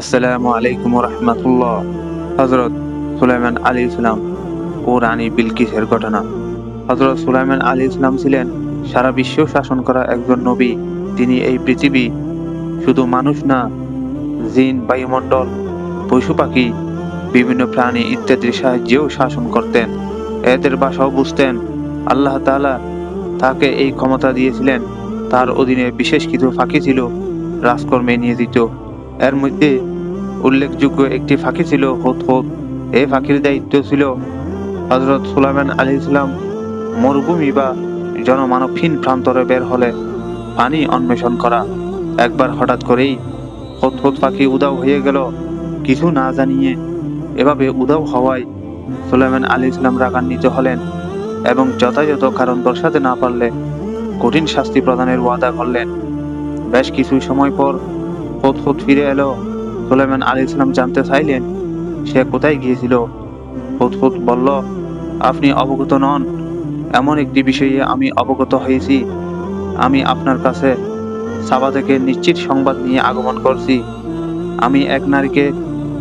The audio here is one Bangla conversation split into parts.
আসসালামু আলাইকুম রহমতুল্লাহ। হজরত সুলাইমান আলী ইসলাম ও রানী বিলকিসের ঘটনা। হজরত সুলাইমান আলী ইসলাম ছিলেন সারা বিশ্ব শাসন করা একজন নবী। তিনি এই পৃথিবী শুধু মানুষ না, জিন, বায়ুমণ্ডল, পশু পাখি, বিভিন্ন প্রাণী ইত্যাদির সাহায্যেও শাসন করতেন। এদের বাসাও বুঝতেন। আল্লাহ তালা তাকে এই ক্ষমতা দিয়েছিলেন। তার অধীনে বিশেষ কিছু ফাঁকি ছিল। রাজকর্মে নিয়োজিত। এর মধ্যে উল্লেখযোগ্য একটি ফাঁকি ছিল হোত হোত। এই ফাঁকির দায়িত্ব ছিল হজরত সুলাইমান আলী ইসলাম মরুভূমি বা জনমানবহীন প্রান্তরে বের হলে পানি অন্বেষণ করা। একবার হঠাৎ করেই হোত হোত পাখি উদাও হয়ে গেল। কিছু না জানিয়ে এভাবে উদাও হওয়ায় সুলাইমান আলী ইসলাম রাগান্বিত হলেন এবং যথাযথ কারণ দর্শাতে না পারলে কঠিন শাস্তি প্রদানের ওয়াদা করলেন। বেশ কিছু সময় পর হোত ফিরে এলো। সুলাইমান আলী ইসলাম জানতে চাইলেন, সে কোথায় গিয়েছিল? হোত বলল, আপনি অবগত নন। এমন একটি বিষয়ে আমি অবগত হয়েছি। আমি আপনার কাছে সাবা থেকে নিশ্চিত সংবাদ নিয়ে আগমন করছি। আমি এক নারীকে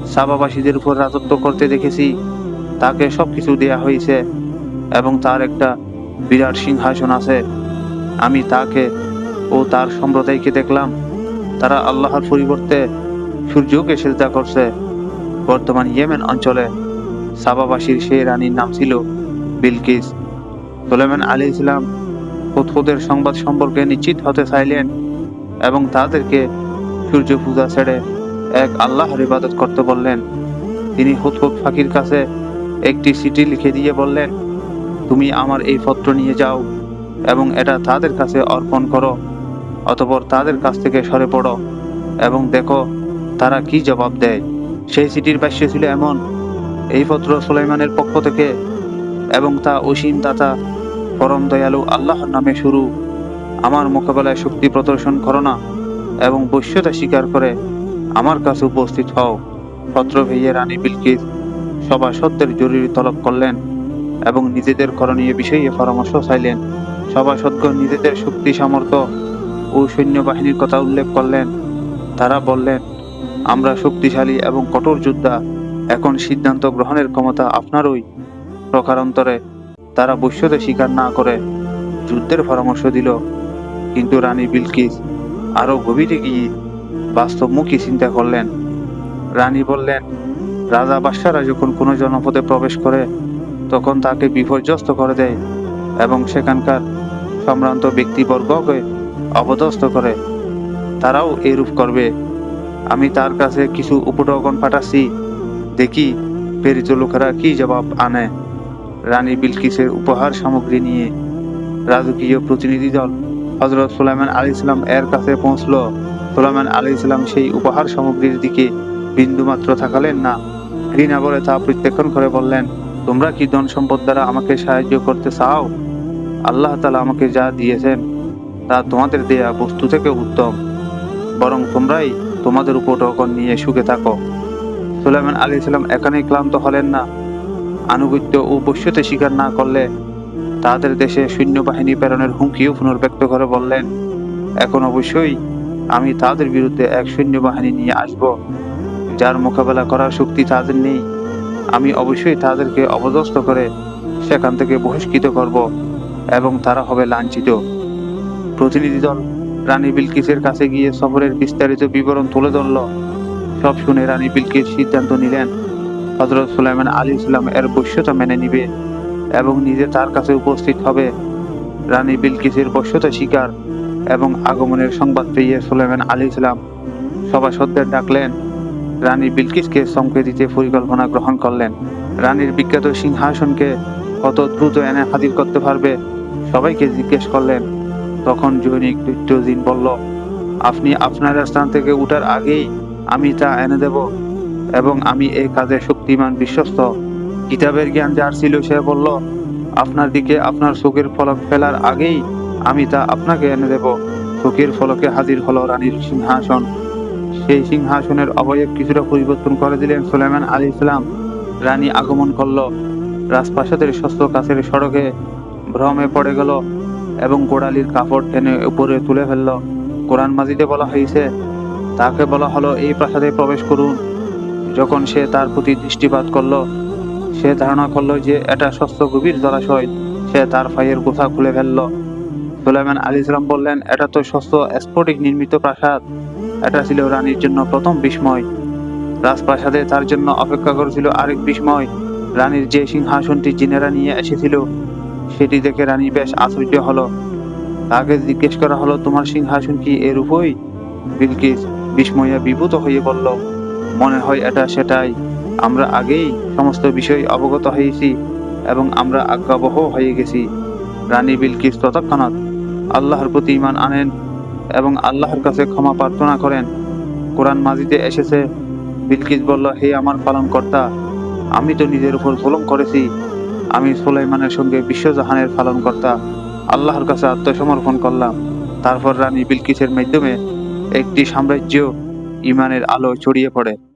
সাবাবাসীদের উপর রাজত্ব করতে দেখেছি। তাকে সব কিছু দেয়া হয়েছে এবং তার একটা বিরাট সিংহাসন আছে। আমি তাকে ও তার সম্প্রদায়কে দেখলাম। তারা আল্লাহর পরিবর্তে সূর্যকে সেজদা করছে। বর্তমান ইয়েমেন অঞ্চলে সাবাবাসীর সেই রানীর নাম ছিল বিলকিস। সুলেমান আলী ইসলাম হুদহুদের সংবাদ সম্পর্কে নিশ্চিত হতে চাইলেন এবং তাদেরকে সূর্য পূজা ছেড়ে এক আল্লাহর ইবাদত করতে বললেন। তিনি হুদহুদ ফাঁকির কাছে একটি চিঠি লিখে দিয়ে বললেন, তুমি আমার এই পত্র নিয়ে যাও এবং এটা তাদের কাছে অর্পণ করো। অতপর তাদের কাছ থেকে সরে পড়ো এবং দেখো তারা কি জবাব দেয়। সেই চিঠির ভাষ্য ছিল এমন, এই পত্র সুলাইমানের পক্ষ থেকে, এবং তা অসীম দাতা, পরম দয়ালু আল্লাহর নামে শুরু। আমার মোকাবেলায় শক্তি প্রদর্শন করো না এবং বৈশ্যতা স্বীকার করে আমার কাছে উপস্থিত হও, পত্র ভেইয়ে রানী বিলকিস সভাসদদের জরুরি তলব করলেন এবং নিজেদের করণীয় বিষয়ে পরামর্শ চাইলেন। সভাসদগণ নিজেদের শক্তি, সামর্থ্য ও সৈন্যবাহিনীর কথা উল্লেখ করলেন। তারা বললেন, আমরা শক্তিশালী এবং কঠোর যোদ্ধা। এখন সিদ্ধান্ত গ্রহণের ক্ষমতা আপনারই। প্রকারান্তরে তারা বৈশ্যতে স্বীকার না করে যুদ্ধের পরামর্শ দিল। কিন্তু রানী বিলকিস আরও গভীরে গিয়ে বাস্তবমুখী চিন্তা করলেন। রানী বললেন, রাজা বাদশারা যখন কোনো জনপদে প্রবেশ করে, তখন তাকে বিপর্যস্ত করে দেয় এবং সেখানকার সম্ভ্রান্ত ব্যক্তিবর্গকে অপদস্থ করে। তারাও এরূপ করবে। আমি তার কাছে কিছু উপঢৌকন পাঠাচ্ছি। দেখি, প্রেরিত লোকেরা কি জবাব আনে। রানী বিলকিসের উপহার সামগ্রী নিয়ে রাজকীয় প্রতিনিধি দল হজরত সুলাইমান আলী ইসলাম এর কাছে পৌঁছল। সুলাইমান আলী ইসলাম সেই উপহার সামগ্রীর দিকে বিন্দুমাত্র থাকালেন না। ঘৃণা বলে তা প্রত্যাখ্যান করে বললেন, তোমরা কি ধন সম্পদ দ্বারা আমাকে সাহায্য করতে চাও? আল্লাহ তালা আমাকে যা দিয়েছেন তা তোমাদের দেয়া বস্তু থেকে উত্তম। বরং তোমরাই তোমাদের উপটকন নিয়ে সুখে থাকো। সুলাইমান আলী ইসলাম এখানেই ক্লান্ত হলেন না। আনুগত্য ও বৈশ্যতে স্বীকার না করলে তাদের দেশে সৈন্যবাহিনী প্রেরণের হুমকিও পুনর্ব্যক্ত করে বললেন, এখন অবশ্যই আমি তাদের বিরুদ্ধে এক সৈন্যবাহিনী নিয়ে আসব, যার মোকাবেলা করার শক্তি তাদের নেই। আমি অবশ্যই তাদেরকে অপদস্থ করে সেখান থেকে বহিষ্কৃত করব এবং তারা হবে লাঞ্ছিত। প্রতিনিধি দল রানী বিলকিসের কাছে গিয়ে সফরের বিস্তারিত বিবরণ তুলে ধরল। সব শুনে রানী বিলকিস সিদ্ধান্ত নিলেন হজরত সুলাইমান আলী ইসলাম এর বৈশ্যতা মেনে নিবে এবং নিজে তার কাছে উপস্থিত হবে। রানী বিলকিসের বৈশ্যতা শিকার এবং আগমনের সংবাদ পেয়ে সুলাইমান আলী ইসলাম সভাসদদের ডাকলেন। রানী বিলকিসকে চমকে দিতে পরিকল্পনা গ্রহণ করলেন। রানীর বিখ্যাত সিংহাসনকে কত দ্রুত এনে হাজির করতে পারবে, সবাইকে জিজ্ঞেস করলেন। তখন জৈনিক দৈত্যজিন বলল, আপনি আপনার স্থান থেকে উঠার আগেই আমি তা এনে দেব এবং আমি এই কাজে শক্তিমান বিশ্বস্ত। কিতাবের জ্ঞান যার ছিল সে বলল, আপনার দিকে আপনার চোখের ফলক ফেলার আগেই আমি তা আপনাকে এনে দেব। চোখের ফলকে হাজির হলো রানীর সিংহাসন। সেই সিংহাসনের অবয়ব কিছুটা পরিবর্তন করে দিলেন সুলেমান আলী ইসলাম রানী আগমন করল। রাজপ্রাসাদের শস্ত্র কাছের সড়কে ভ্রমে পড়ে গেল। এবং গোড়ালির কাপড় টেনে উপরে তুলে ফেলল। কোরআন মাজিদে বলা হয়েছে, তাকে বলা হলো, এই প্রাসাদে প্রবেশ করুন। যখন সে তার প্রতি দৃষ্টিপাত করল, সে ধারণা করল যে এটা স্বচ্ছ গভীর জলাশয়। সে তার ফাইয়ের গোথা খুলে ফেলল। সুলাইমান আলী ইসলাম বললেন, এটা তো স্বচ্ছ স্ফটিক নির্মিত প্রাসাদ। এটা ছিল রানীর জন্য প্রথম বিস্ময়। রাজপ্রাসাদে তার জন্য অপেক্ষা করেছিল আরেক বিস্ময়। রানীর যে সিংহাসনটি জিনেরা নিয়ে এসেছিল সেটি দেখে রানী বেশ আশ্চর্য হলো। তাকে জিজ্ঞেস করা হলো, তোমার সিংহাসন কি এর উপরই বিলকিস বিস্ময়ে বিভূত হয়ে বলল, মনে হয় এটা সেটাই। আমরা আগেই সমস্ত বিষয় অবগত হয়েছি এবং আমরা আজ্ঞাবহ হয়ে গেছি। রানী বিলকিস তৎক্ষণাৎ আল্লাহর প্রতি ইমান আনেন এবং আল্লাহর কাছে ক্ষমা প্রার্থনা করেন। কোরআন মাজিদে এসেছে। বিলকিস বলল, হে আমার পালনকর্তা, আমি তো নিজের উপর জুলুম করেছি। আমি সুলাইমানের সঙ্গে বিশ্বজাহানের পালনকর্তা আল্লাহর কাছে আত্মসমর্পণ করলাম। তারপর রানী বিলকিসের মাধ্যমে একটি সাম্রাজ্য ইমানের আলো ছড়িয়ে পড়ে।